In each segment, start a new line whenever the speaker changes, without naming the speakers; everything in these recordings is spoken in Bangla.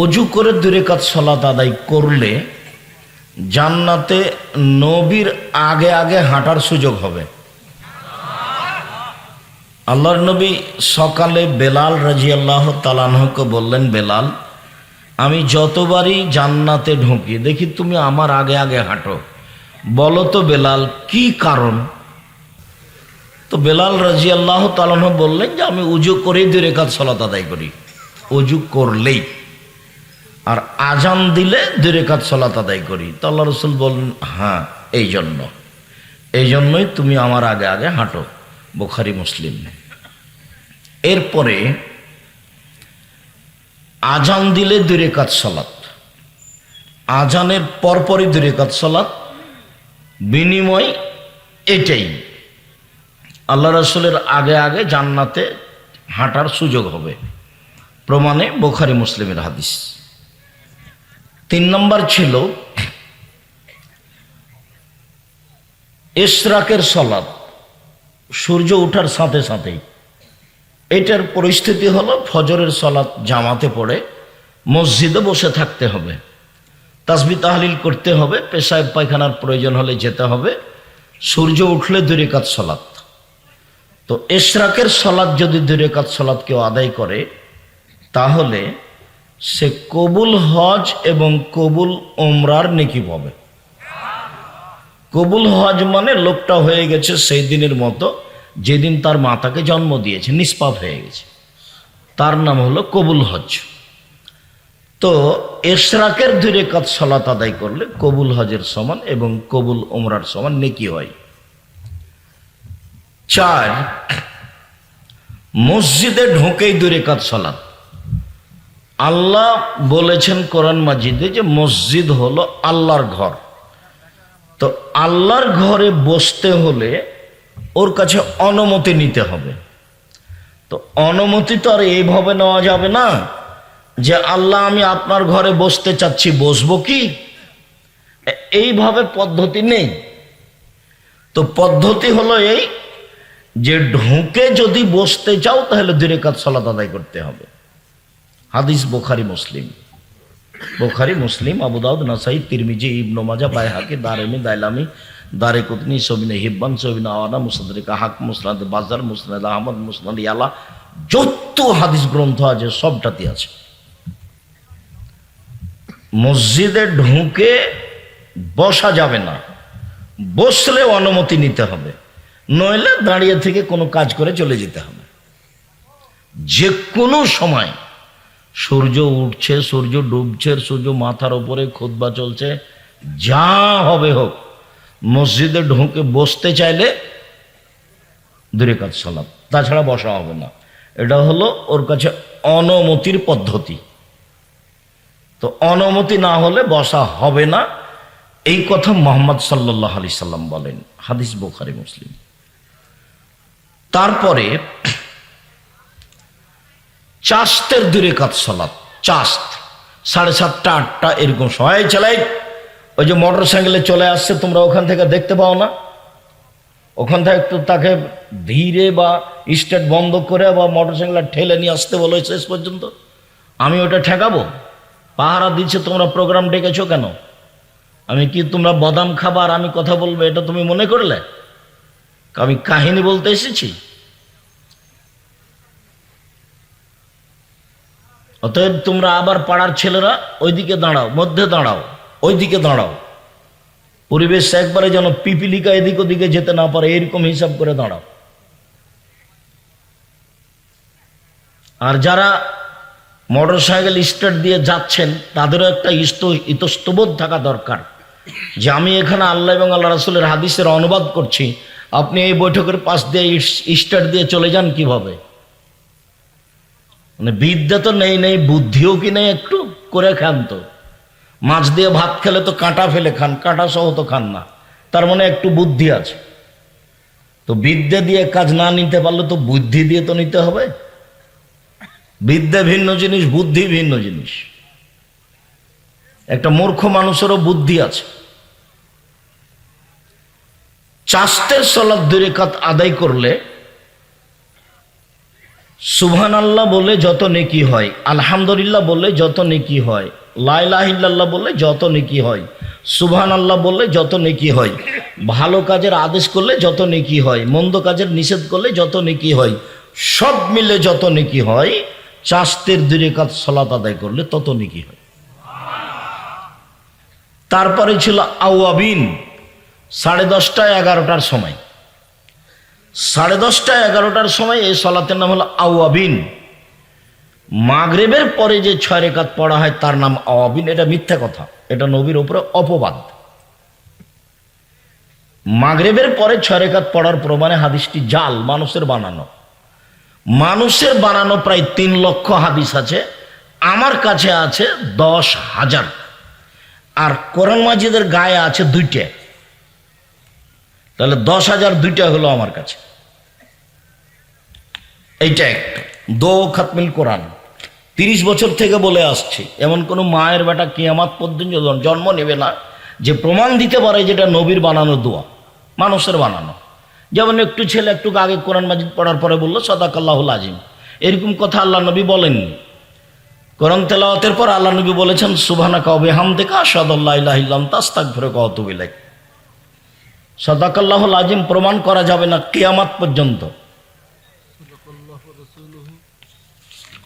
অজু করে দূরে কাজ সলাত আদায় করলে জান্নাতে নবীর আগে আগে হাঁটার সুযোগ হবে। আল্লাহর নবী সকালে বেলাল রাজি আল্লাহ তালানহকে বললেন, বেলাল, আমি যতবারই জান্নাতে ঢুকি, দেখি তুমি আমার আগে আগে হাঁটো। বলো তো বেলাল, কি কারণ? তো বেলাল রাজি আল্লাহ তালানহ বললেন যে, আমি উজু করেই দু রেখাত সলাত আদায় করি। উজু করলেই। আর আজান দিলে দু রেখাত সলাত আদায় করি। তো আল্লাহ রসুল বললেন হ্যাঁ এই জন্য এই জন্যই তুমি আমার আগে আগে হাঁটো, বোখারি, মুসলিম। এরপরে আজান দিলে দু রেখাত সলাত। আজানের পরপরই দু রেখাত সলাত। বিনিময় এটাই। আল্লাহ রসুলের আগে আগে জান্নাতে হাঁটার সুযোগ হবে। প্রমাণে বোখারি, মুসলিমের হাদিস। তিন নম্বর ছিল ইশরাকের সলাদ সূর্য ওঠার সাথে সাথেই। এটার পরিস্থিতি হলো ফজরের সলাদ জামাতে পড়ে, মসজিদে বসে থাকতে হবে। তাসবি তাহলিল করতে হবে পেশায় পায়খানার প্রয়োজন হলে যেতে হবে। সূর্য উঠলে দুরেকাত সলাৎ তো এশরাকের সলাদ যদি দুরেকাত সলাদ কেউ আদায় করে, তাহলে সে কবুল হজ এবং কবুল ওমরার নেকি পাবে। কবুল হজ মানে লোকটা হয়ে গেছে সেই দিনের মতো, যেদিন তার মাতাকে জন্ম দিয়েছে, নিষ্পাপ হয়ে গেছে। তার নাম হলো কবুল হজ। তো এশরাকের দুই কাজ সলাত আদায় করলে কবুল হজের সমান এবং কবুল ওমরার সমান নেকি হয়। চার, মসজিদে ঢোকেই দূরে কাজ সলাত আল্লাহ বলেছেন কোরআন মাজিদে যে মসজিদ হলো আল্লাহর ঘর। তো আল্লাহর ঘরে বসতে হলে ওর কাছে অনুমতি নিতে হবে। তো অনুমতি তো আর এইভাবে নেওয়া যাবে না যে, আল্লাহ, আমি আপনার ঘরে বসতে চাচ্ছি, বসবো কি? এইভাবে পদ্ধতি নেই। তো পদ্ধতি হলো এই যে, ঢুকে যদি বসতে চাও, তাহলে দূরে কাজ সলাত আদায় করতে হবে। হাদিস বোখারি, মুসলিম। বোখারি, মুসলিম আবুদাউদ নাসাই তিরমিজি, ইবনু মাজা বাইহাকি দারেমি দাইলামি, দারে কুতনি সবিনে হিব্বান, সবিনে আওয়ানা, মুসাদরিকা হাক, মুসনাদ বাজার, মুসনাদ আহমদ, মুসনাদ ইয়ালা, যত হাদিস গ্রন্থ আছে সবটাতে আছে। মসজিদে ঢুকে বসা যাবে না। বসলে অনুমতি নিতে হবে। নইলে দাঁড়িয়ে থেকে কোনো কাজ করে চলে যেতে হবে। যে কোনো সময় সূর্য উঠছে, সূর্য ডুবছে, সূর্য মাথার উপরে খুতবা চলছে। যা হবে হোক, মসজিদে ঢুকে বসতে চাইলে দূরে কাজ সালাম। তাছাড়া বসা হবে না। এটা হলো ওর কাছে অনুমতির পদ্ধতি। তো অনুমতি না হলে বসা হবে না। এই কথা মোহাম্মদ সাল্লাহ আলি সাল্লাম বলেন। হাদিস বোখারি, মুসলিম। তারপরে চাস্তের দূরে কাজ সলাৎ চাস্ত সাড়ে সাতটা, আটটা এরকম সময় চালাই ওই যে মোটর সাইকেলে চলে আসছে, তোমরা ওখান থেকে দেখতে পাও না। ওখান থেকে একটু তাকে ধীরে বা স্টেট বন্ধ করে বা মোটর সাইকেল ঠেলে নিয়ে আসতে বলো শেষ পর্যন্ত। আমি ওটা ঠেকাবো। পাহারা দিচ্ছে, তোমরা প্রোগ্রাম ডেকেছো কেন? আমি কি তোমরা বাদাম খাবার আমি কথা বলব, এটা তুমি মনে করলে? আমি কাহিনী বলতে এসেছি। অতএব তোমরা আবার পাড়ার ছেলেরা ওইদিকে দাঁড়াও, মধ্যে দাঁড়াও, ওইদিকে দাঁড়াও। পরিবেশ একবারে যেন পিপিলিকা এদিক ওদিকে যেতে না পারে, এরকম হিসাব করে দাঁড়াও। আর যারা মোটর সাইকেল স্টার্ট দিয়ে যাচ্ছেন, তাদেরও একটা ইস্ত ইতস্তবোধ থাকা দরকার যে আমি এখানে আল্লাহ এবং আল্লাহ রাসুলের হাদিসের অনুবাদ করছি। আপনি এই বৈঠকের পাশ দিয়ে স্টার্ট দিয়ে চলে যান কীভাবে? মানে বিদ্যা তো নেই নেই, বুদ্ধিও কি নেই একটু? করে খান তো। মাছ দিয়ে ভাত খেলে তো কাঁটা ফেলে খান, কাঁটা সহ তো খান না। তার মানে একটু বুদ্ধি আছে। তো বিদ্যা দিয়ে কাজ না নিতে পারলে তো বুদ্ধি দিয়ে তো নিতে হবে। বিদ্যা ভিন্ন জিনিস, বুদ্ধি ভিন্ন জিনিস। একটা মূর্খ মানুষেরও বুদ্ধি আছে। চাষতের সলাদ দুই রেখাত আদায় করলে সুবহান আল্লাহ বলে যত নেকি হয়, আলহামদুলিল্লাহ বললে যত নেকি হয় লাইলাহিল্লাহ বললে যত নেকি হয় সুবহান আল্লাহ বললে যত নেকি হয়, ভালো কাজের আদেশ করলে যত নেকি হয়, মন্দ কাজের নিষেধ করলে যত নেকি হয়, সব মিলে যত নেকি হয় চাষতের দূরে কাজ সলাত আদায় করলে তত নেকি হয়। তারপরে ছিল আউয়াবিন, সাড়ে দশটা এগারোটার সময়। সাড়ে দশটা, এগারোটার সময় এই সলাতের নাম হলো আওয়াবিন। মাগরেবের পরে যে ছয় রেখাত পড়া হয় তার নাম আওয়াবিন। এটা মিথ্যা কথা। এটা নবীর উপরে অপবাদ। মাগরেবের পরে ছয় রেখাত পড়ার প্রমাণে হাদিসটি জাল, মানুষের বানানো। মানুষের বানানো প্রায় তিন লক্ষ হাদিস আছে। আমার কাছে আছে দশ হাজার। আর কোরআন মাজিদের গায়ে আছে দুইটা। তাহলে দশ হাজার দুইটা হলো আমার কাছে। এইটা একটা। দো খাতমিল কোরআন। তিরিশ বছর থেকে বলে আসছি, এমন কোনো মায়ের বেটা কিয়ামাত পর্যন্ত জন্ম নেবে না। যে প্রমাণ দিতে পারে যেটা নবীর বানানো দোয়া, মানুষের বানানো। যেমন একটু ছেলে একটু আগে কোরআন মাজিদ পড়ার পরে বলল সদাকাল্লাহুল আজিম এরকম কথা আল্লাহ নবী বলেননি। কোরআন তেলাওয়াতের পর আল্লাহ নবী বলেছেন সুভানা কাউবে হাম দেখা সদল্লাহ ইলাহিল্লাম তাস্তাক ফেরে কহতুবিলাই সদাকাল্লাহুল আজিম প্রমাণ করা যাবে না কেয়ামাত পর্যন্ত।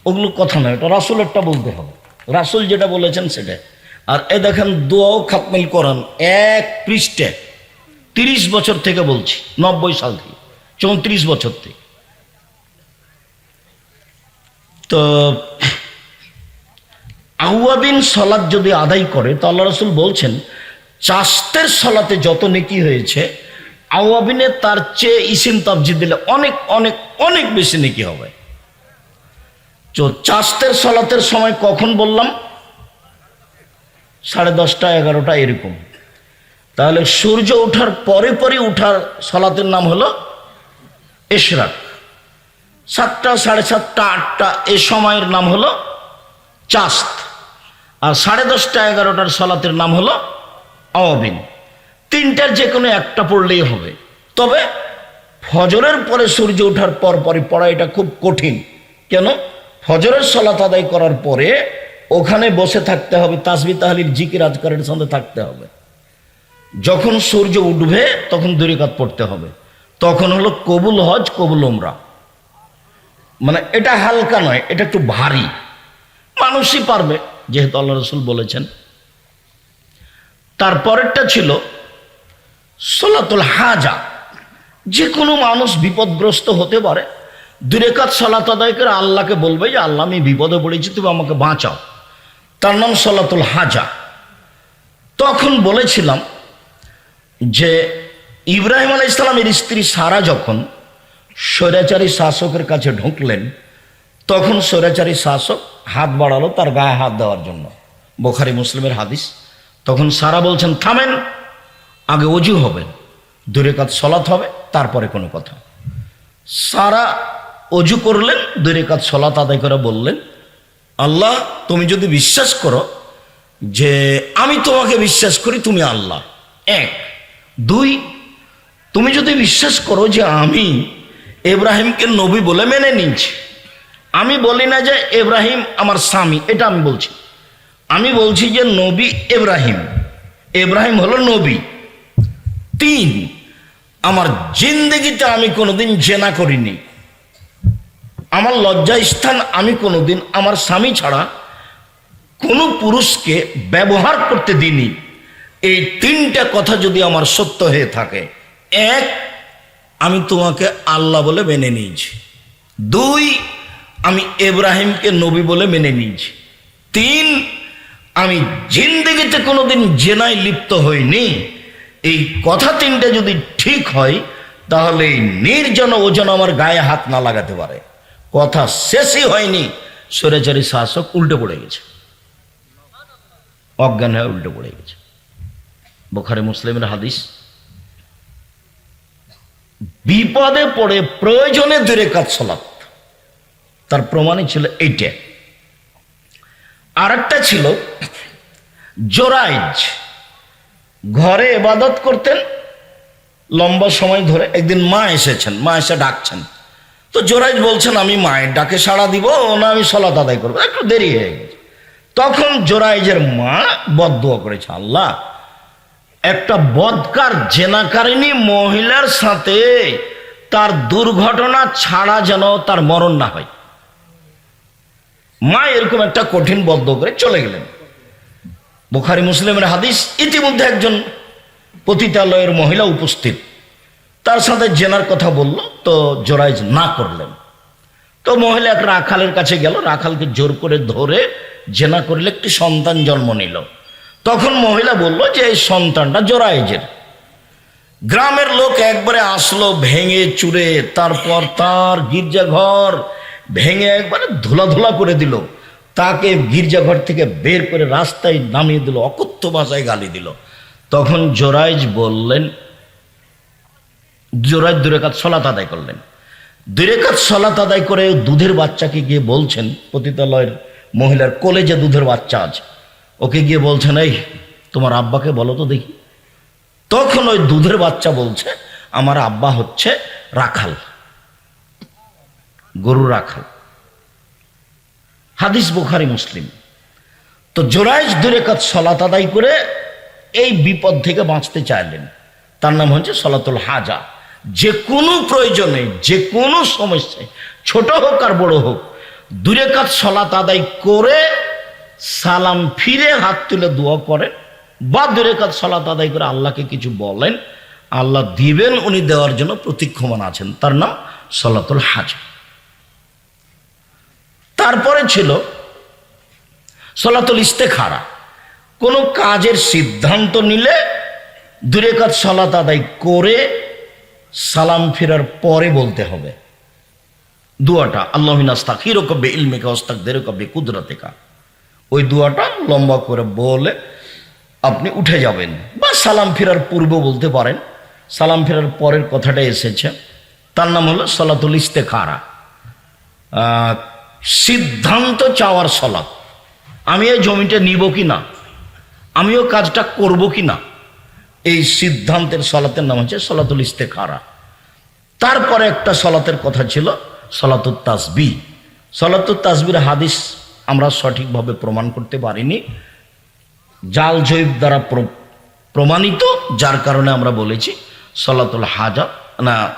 ওগুলো কথা নয়, এটা রাসুলেরটা বলতে হবে। রাসুল যেটা বলেছেন সেটা আর এ দেখেন, দোয়াও খাতমিল করান এক পৃষ্ঠে। তিরিশ বছর থেকে বলছি, নব্বই সাল থেকে, চৌত্রিশ বছর থেকে। তো আউয়াবিন সলাদ যদি আদায় করে, তো আল্লাহ রসুল বলছেন চাস্তের সলাতে যত নেকি হয়েছে আউয়াবিনে তার চেয়ে ইসিম তাবজি দিলে অনেক অনেক অনেক বেশি নেকি হবে। তো চাস্তের সলাতের সময় কখন বললাম? সাড়ে দশটা, এগারোটা, এরকম। তাহলে সূর্য ওঠার পরে পরে উঠার সলাতের নাম হলো এশরাক। সাতটা, সাড়ে সাতটা, আটটা, এ সময়ের নাম হলো চাস্ত। আর সাড়ে দশটা, এগারোটার সলাতের নাম হলো আওয়াবিন তিনটার যে কোনো একটা পড়লেই হবে। তবে ফজরের পরে সূর্য ওঠার পর পরে পড়া এটা খুব কঠিন। কেন? ফজরের সলাত আদায় করার পরে ওখানে বসে থাকতে হবে তাসবি তাহলির জিকির আজকারের সঙ্গে থাকতে হবে। যখন সূর্য উঠবে, তখন দূরিকাত পড়তে হবে। তখন হলো কবুল হজ, কবুল ওমরা মানে এটা হালকা নয়, এটা একটু ভারী। মানুষই পারবে, যেহেতু আল্লাহ রসুল বলেছেন। তারপরেরটা ছিল সোলাতুল হাজা। যে কোনো মানুষ বিপদগ্রস্ত হতে পারে দুরেকাত সলাত আদায় করে আল্লাহকে বলবে যে, আল্লাহ, আমি বিপদে পড়েছি, তুমি আমাকে বাঁচাও। তার নাম সলাতুল হাজা। তখন বলেছিলাম যে, ইব্রাহিম আলাই ইসলামের স্ত্রী সারা যখন স্বৈরাচারী শাসকের কাছে ঢুকলেন, তখন স্বৈরাচারী শাসক হাত বাড়ালো তার গায়ে হাত দেওয়ার জন্য। বোখারি মুসলিমের হাদিস। তখন সারা বলছেন, থামেন, আগে অজু হবে দূরে কাজ সলাৎ হবে, তারপরে কোনো কথা। সারা অজু করলেন, দুই কাজ সলাৎ আদায় করে বললেন, আল্লাহ, তুমি যদি বিশ্বাস করো যে আমি তোমাকে বিশ্বাস করি, তুমি আল্লাহ। এক। দুই, তুমি যদি বিশ্বাস করো যে আমি এব্রাহিমকে নবী বলে মেনে নিচ্ছি আমি বলি না যে এব্রাহিম আমার স্বামী, এটা আমি বলছি। আমি বলছি যে নবী এব্রাহিম এব্রাহিম হলো নবী। তিন, আমার জিন্দগিতে আমি কোনোদিন জেনা করিনি। আমার লজ্জা স্থান আমি কোনোদিন আমার স্বামী ছাড়া কোনো পুরুষকে ব্যবহার করতে দিইনি। এই তিনটা কথা যদি আমার সত্য হয়ে থাকে, এক, আমি তোমাকে আল্লাহ বলে মেনে নিয়েছি। দুই, আমি এব্রাহিমকে নবী বলে মেনে নিয়েছি। তিন, আমি জিন্দগিতে কোনোদিন জেনায় লিপ্ত হইনি। এই কথা তিনটা যদি ঠিক হয়, তাহলে এই নির্জন ওজন আমার গায়ে হাত না লাগাতে পারে। কথা শেষই হয়নি। সরেচারি শাসক উল্টে পড়ে গেছে। অজ্ঞান হয়ে উল্টে পড়ে গেছে। বোখারে মুসলিমের হাদিস, বিপদে পড়ে প্রয়োজনে দূরে কাজ সলাপ তার প্রমাণই ছিল এইটা। আরেকটা ছিল, জোরাইজ ঘরে এবাদত করতেন, লম্বা সময় ধরে একদিন মা এসেছেন, মা এসে ডাকছেন। তো জোরাইজ বলছেন, আমি মায়ের ডাকে সাড়া দিব, না আমি সলাত আদায় করব। একটু দেরি হয়ে গেছে। তখন জোরাইজের মা বদুয়া করেছে, আল্লাহ, একটা বদকার জেনাকারিনী মহিলার সাথে তার দুর্ঘটনা ছাড়া যেন তার মরণ না হয়। মা এরকম একটা কঠিন বদ্ধ করে চলে গেলেন। বুখারি, মুসলিমের হাদিস, ইতিমধ্যে একজন পতিতালয়ের মহিলা উপস্থিত। তার সাথে জেনার কথা বলল, তো জোরাইজ না করলেন। তো মহিলা এক রাখালের কাছে গেল, রাখালকে জোর করে ধরে জেনা করলে একটি সন্তান জন্ম নিল। তখন মহিলা বলল যে, এই সন্তানটা জোরাইজের। গ্রামের লোক একবারে আসলো, ভেঙে চুরে, তারপর তার গির্জাঘর ভেঙে একবারে ধুলা ধুলা করে দিল। তাকে গির্জাঘর থেকে বের করে রাস্তায় নামিয়ে দিল, অকথ্য ভাষায় গালি দিল। তখন জোরাইজ বললেন জোরাইজ দুরেকাত সলাত আদায় করলেন। দুরেকাত সলাত আদায় করে দুধের বাচ্চাকে গিয়ে বলছেন, পতিতালয়ের মহিলার কোলে যে দুধের বাচ্চা আছে। ওকে গিয়ে বলছেন, এই, তোমার আব্বাকে বলো তো দেখি। তখন ওই দুধের বাচ্চা বলছে, আমার আব্বা হচ্ছে রাখাল গরু রাখাল। হাদিস বুখারি, মুসলিম। তো জোরাইজ দুরেকাত সলাত আদায় করে এই বিপদ থেকে বাঁচতে চাইলেন। তার নাম হচ্ছে সলাতুল হাজা। যে কোনো প্রয়োজনে, যে কোনো সমস্যায়, ছোট হোক আর বড় হোক, দূরে কাজ সলাত আদায় করে সালাম ফিরে হাত তুলে দোয়া করেন বা দূরে কাজ সলাত আদায় করে আল্লাহকে কিছু বলেন, আল্লাহ দিবেন, উনি দেওয়ার জন্য প্রতীক্ষমান আছেন। তার নাম সলাতুল হাজা। তারপরে ছিল সলাতুল ইস্তেখারা। কোনো কাজের সিদ্ধান্ত নিলে দূরে কাজ সলাত আদায় করে সালাম ফেরার পরে বলতে হবে। দুয়াটা আল্লাহিন আস্তাক হিরো কব্বে ইলমেকা অস্তাক দেরো কব্বে কুদরতেকা ওই দুয়াটা লম্বা করে বলে আপনি উঠে যাবেন বা সালাম ফেরার পূর্ব বলতে পারেন। সালাম ফেরার পরের কথাটা এসেছে। তার নাম হলো সলাতুল ইস্তেখারা। সিদ্ধান্ত চাওয়ার সলাৎ আমি এই জমিটা নিব কি না আমিও কাজটা করব কি না এই সিদ্ধান্তের সলাতের নাম হচ্ছে সলাতুল ইস্তেখারা। তারপরে একটা সলাতের কথা ছিল সলাতুল তাসবি। সলাতুল তাসবির হাদিস আমরা সঠিকভাবে প্রমাণ করতে পারিনি। জাল জৈব দ্বারা প্র- প্রমাণিত, যার কারণে আমরা বলেছি সলাতুল হাজা, না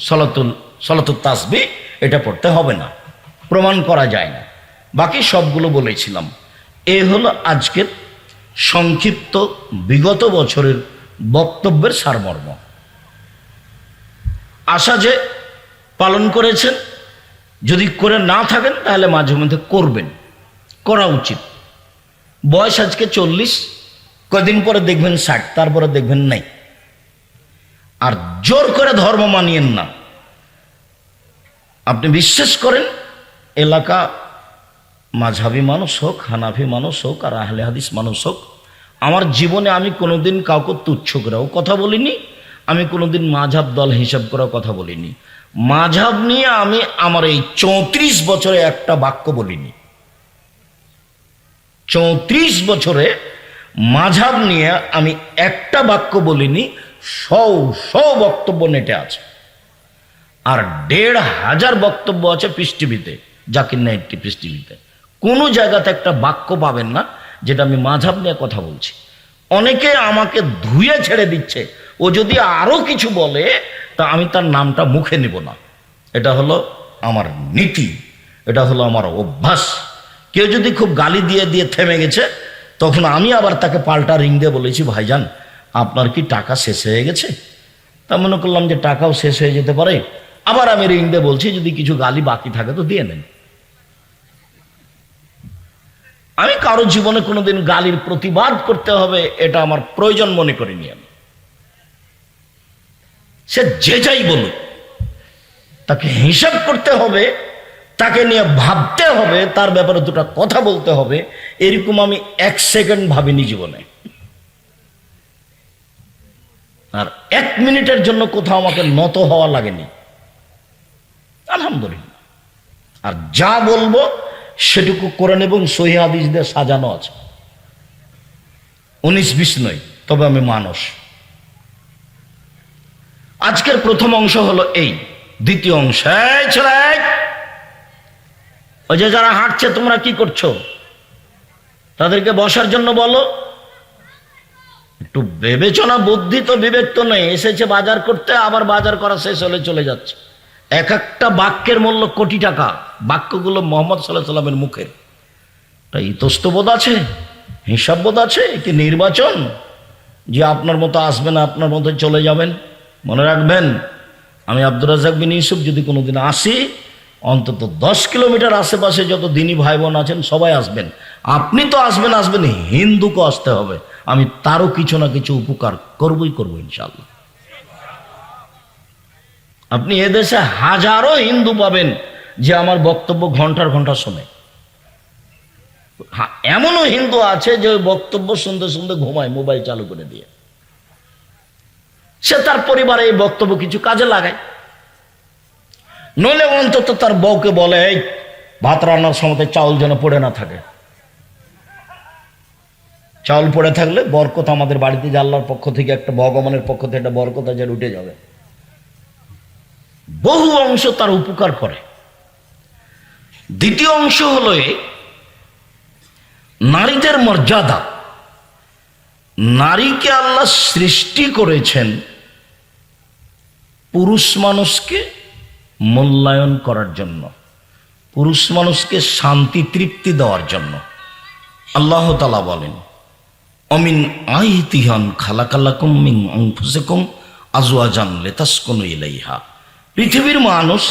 সলাতুল সলাতুল তাসবি এটা পড়তে হবে না, প্রমাণ করা যায় না। বাকি সবগুলো বলেছিলাম। এ হলো আজকের সংক্ষিপ্ত বিগত বছরের বক্তব্যের সারমর্ম। আশা যে পালন করেছেন। যদি করে না থাকেন, তাহলে মাঝে মধ্যে করবেন। করা উচিত। বয়স আজকে চল্লিশ, কদিন পরে দেখবেন ষাট, তারপরে দেখবেন নাই। আর জোর করে ধর্ম মানিয়েন না। আপনি বিশ্বাস করেন, এলাকা মাঝাবি মানুষ হোক, হানাফি মানুষ হোক, আর আহলে হাদিস মানুষ হোক, আমার জীবনে আমি কোনোদিন কাউকে তুচ্ছ করেও কথা বলিনি, আমি কোনোদিন মাঝাব দল হিসাব করেও কথা বলিনি। মাঝাব নিয়ে আমি আমার এই চৌত্রিশ বছরে একটা বাক্য বলিনি। চৌত্রিশ বছরে মাঝাব নিয়ে আমি একটা বাক্য বলিনি, সৌ সৌ বক্তব্য নেটে আছে। আর দেড় হাজার বক্তব্য আছে পৃষ্টিভিতে জাকির নাইটটি পৃষ্টিভিতে কোনো জায়গাতে একটা বাক্য পাবেন না, যেটা আমি মাঝাব নিয়ে কথা বলছি। অনেকে আমাকে ধুয়ে ছেড়ে দিচ্ছে। ও যদি আরও কিছু বলে, তা আমি তার নামটা মুখে নিব না। এটা হলো আমার নীতি, এটা হলো আমার অভ্যাস। কেউ যদি খুব গালি দিয়ে দিয়ে থেমে গেছে, তখন আমি আবার তাকে পাল্টা রিং দিয়ে বলেছি, ভাইজান, আপনার কি টাকা শেষ হয়ে গেছে? তা মনে করলাম যে টাকাও শেষ হয়ে যেতে পারে। আবার আমি রিং দিয়ে বলছি, যদি কিছু গালি বাকি থাকে তো দিয়ে নেন আমি কারও জীবনে কোনোদিন গালির প্রতিবাদ করতে হবে, এটা আমার প্রয়োজন মনে করিনি আমি। সে যে যাই বলুক, তাকে হিসাব করতে হবে, তাকে নিয়ে ভাবতে হবে, তার ব্যাপারে দুটো কথা বলতে হবে, এরকম আমি এক সেকেন্ড ভাবিনি জীবনে। আর এক মিনিটের জন্য কোথাও আমাকে নত হওয়া লাগেনি। আলহামদুলিল্লাহ। আর যা বলব সেটুকু কোরআন এবং সহি সাজানো আছে। উনিশ বিশ নয়, তবে আমি মানুষ আজকের প্রথম অংশ হলো এই। দ্বিতীয় অংশ ওই যে যারা হাঁটছে, তোমরা কি করছ? তাদেরকে বসার জন্য বলো। একটু বিবেচনা বুদ্ধি তো বিবেক তো নেই। এসেছে বাজার করতে, আবার বাজার করা শেষ হলে চলে যাচ্ছে। এক একটা বাক্যের মূল্য কোটি টাকা। বাক্যগুলো মোহাম্মদ সাল্লাহ সাল্লামের মুখের। তা ইতস্তবোধ আছে? হিসাববোধ আছে? কি নির্বাচন? যে আপনার মতো আসবেন আপনার মতো চলে যাবেন। মনে রাখবেন, আমি আব্দুর রাজাক বিন ইউসুফ যদি কোনোদিন আসি, অন্তত দশ কিলোমিটার আশেপাশে যত দিনী ভাই বোন আছেন, সবাই আসবেন। আপনি তো আসবেন আসবেন। হিন্দুকে আসতে হবে। আমি তারও কিছু না কিছু উপকার করবই, করব ইনশাল্লাহ আপনি এদেশে হাজারো হিন্দু পাবেন যে আমার বক্তব্য ঘণ্টার ঘণ্টা শোনে। এমনও হিন্দু আছে যে ওই বক্তব্য শুনতে শুনতে ঘুমায়, মোবাইল চালু করে দিয়ে। সে তার পরিবারে এই বক্তব্য কিছু কাজে লাগায়। নইলে অন্তত তার বউকে বলে, এই, ভাত রান্নার সময় চাউল যেন পড়ে না থাকে। চাউল পড়ে থাকলে বরকত আমাদের বাড়িতে আল্লাহর পক্ষ থেকে একটা, ভগবানের পক্ষ থেকে একটা বরকত যেন উঠে যাবে। বহু অংশ তার উপকার করে। দ্বিতীয় অংশ হলো নারীদের মর্যাদা। নারীকে আল্লাহ সৃষ্টি করেছেন পুরুষ মানুষকে মূল্যায়ন করার জন্য, পুরুষ মানুষকে শান্তি, তৃপ্তি দেওয়ার জন্য। আল্লাহ তালা বলেন, অমিন আই আইতিহান খালাকালাকুম মিন অংফুসেকুম আজওয়াজান লেতাসকনু ইলাইহা। পৃথিবীর মানুষ,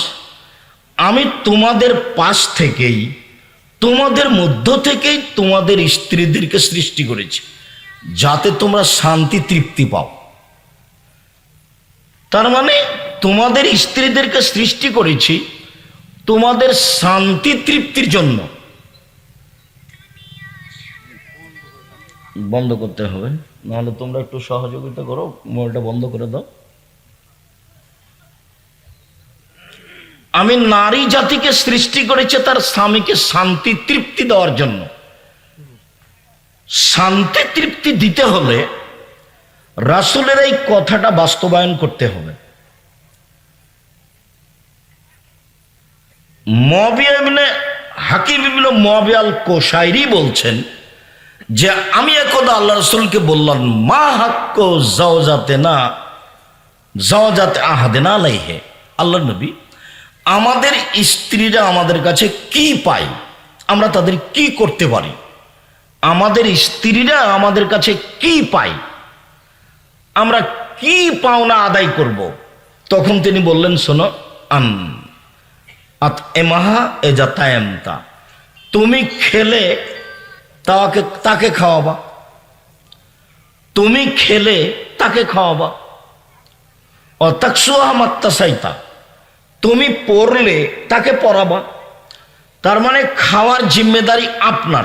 আমি তোমাদের পাশ থেকেই, তোমাদের মধ্য থেকেই তোমাদের স্ত্রীদেরকে সৃষ্টি করেছি, যাতে তোমরা শান্তি, তৃপ্তি পাও। তার মানে তোমাদের স্ত্রীদেরকে সৃষ্টি করেছি তোমাদের শান্তি, তৃপ্তির জন্য। বন্ধ করতে হবে, নাহলে তোমরা একটু সহযোগিতা করো, মোবাইলটা বন্ধ করে দাও। আমি নারী জাতিকে সৃষ্টি করেছে তার স্বামীকে শান্তি তৃপ্তি দেওয়ার জন্য। শান্তি তৃপ্তি দিতে হলে রাসুলের এই কথাটা বাস্তবায়ন করতে হবে। মবিয়াবিনে হাকিম মবিয়াল কোশাইরি বলছেন যে, আমি একদা আল্লাহ রসুলকে বললাম, মা হাক্ক যাতে না যাও যাতে আহাদে না লাইহে আল্লাহ নবী আমাদের স্ত্রীরা আমাদের কাছে কি পায়? আমরা তাদের কি করতে পারি? আমাদের স্ত্রীরা আমাদের কাছে কি পায়? আমরা কি পাওনা আদায় করব? তখন তিনি বললেন, শোনো, আন, আত এমাহা এজা তায়ামতা তুমি খেলে তাকে তাকে খাওয়াবা। তুমি খেলে তাকে খাওয়াবা। অতাকসুয়া মাত্তাসাইতা। তুমি পড়লে তাকে পড়াবা। তার মানে খাওয়ার জিম্মেদারি আপনার।